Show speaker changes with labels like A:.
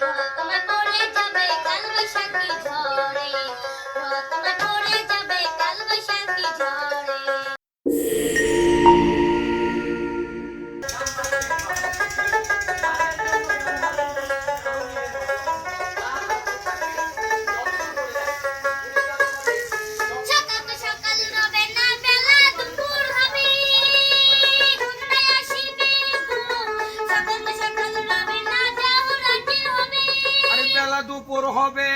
A: તમે તો
B: উপর হবে।